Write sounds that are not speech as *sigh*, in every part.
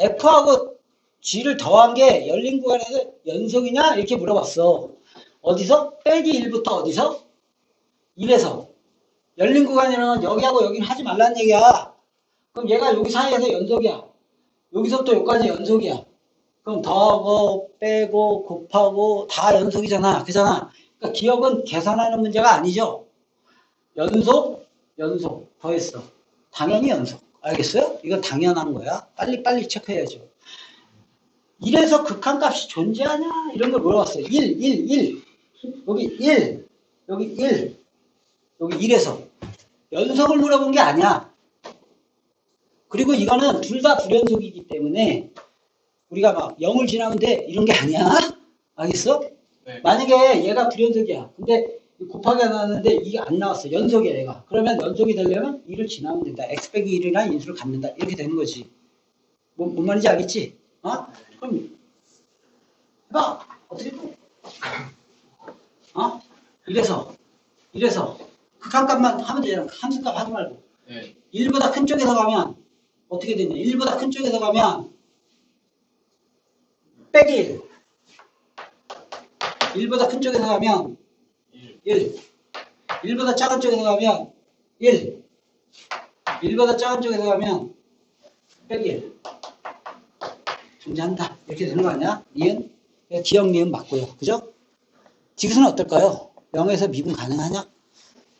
F하고 G를 더한 게 열린 구간에서 연속이냐? 이렇게 물어봤어. 어디서? 빼기 1부터 어디서? 1에서. 열린 구간이라는 여기하고 여기는 하지 말라는 얘기야. 그럼 얘가 여기 사이에서 연속이야. 여기서부터 여기까지 연속이야. 그럼 더하고 빼고 곱하고 다 연속이잖아. 그잖아. 그러니까 기억은 계산하는 문제가 아니죠. 연속, 연속 더했어. 당연히 연속. 알겠어요? 이건 당연한 거야. 빨리빨리 체크해야죠. 1에서 극한값이 존재하냐? 이런 걸 물어봤어요. 1, 1, 1. 여기 1, 여기 1, 여기 1에서. 연속을 물어본 게 아니야. 그리고 이거는 둘 다 불연속이기 때문에 우리가 막 0을 지나면 돼 이런 게 아니야. 알겠어? 네. 만약에 얘가 불연속이야. 근데 곱하기 나왔는데 이게 안 나왔어. 연속이야 얘가. 그러면 연속이 되려면 1을 지나면 된다. x 빼기 1이랑 인수를 갖는다. 이렇게 되는 거지. 뭐, 뭔 말인지 알겠지? 어? 그럼 해봐. 어떻게 또? 어? 이래서 이래서 극한값만 하면 되잖아. 함수값 하지 말고. 네. 1보다 큰 쪽에서 가면 어떻게 되냐? 1보다 큰 쪽에서 가면 빼기 1. 1보다 큰 쪽에서 가면 1. 1. 1보다 작은 쪽에서 가면 1. 1보다 작은 쪽에서 가면 빼기 1. 존재한다. 이렇게 되는 거 아니야? 니은? 기억 니은 맞고요. 그죠? 지그수는 어떨까요? 0에서 미분 가능하냐?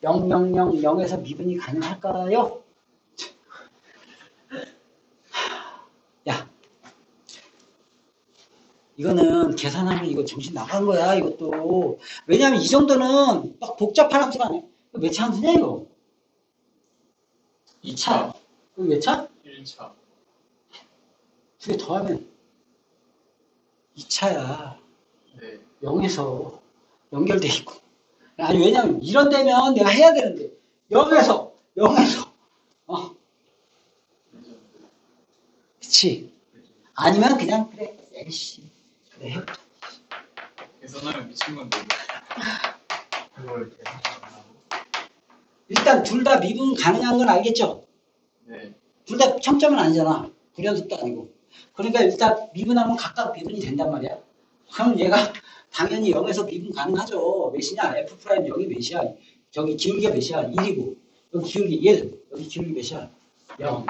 0, 0, 0, 0에서 미분이 가능할까요? 야, 이거는 계산하면 이거 정신 나간 거야, 이것도. 왜냐면 이 정도는 막 복잡한 함수가 아니야. 몇 차 함수냐, 이거? 2차. 이거 몇 차? 1차. 두 개 더하면 2차야. 네. 0에서 연결돼 있고. 아니, 왜냐면 이런 데면 내가 해야 되는데. 0에서, 0에서. 어, 그치. 아니면 그냥, 그래, 에이씨. 그래, 미친 건데. 그걸 하고 일단 둘 다 미분 가능한 건 알겠죠? 네. 둘 다 청점은 아니잖아. 불연속도 아니고. 그러니까 일단 미분하면 각각 미분이 된단 말이야. 그럼 얘가 당연히 0에서 미분 가능하죠. 몇이냐? F 프라임 여기 몇이야? 저기 기울기가 몇이야? 1이고. 여기 기울기 1. 여기 기울기 몇이야? 0.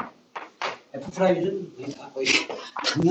F 프라임은 거의 *laughs* 당연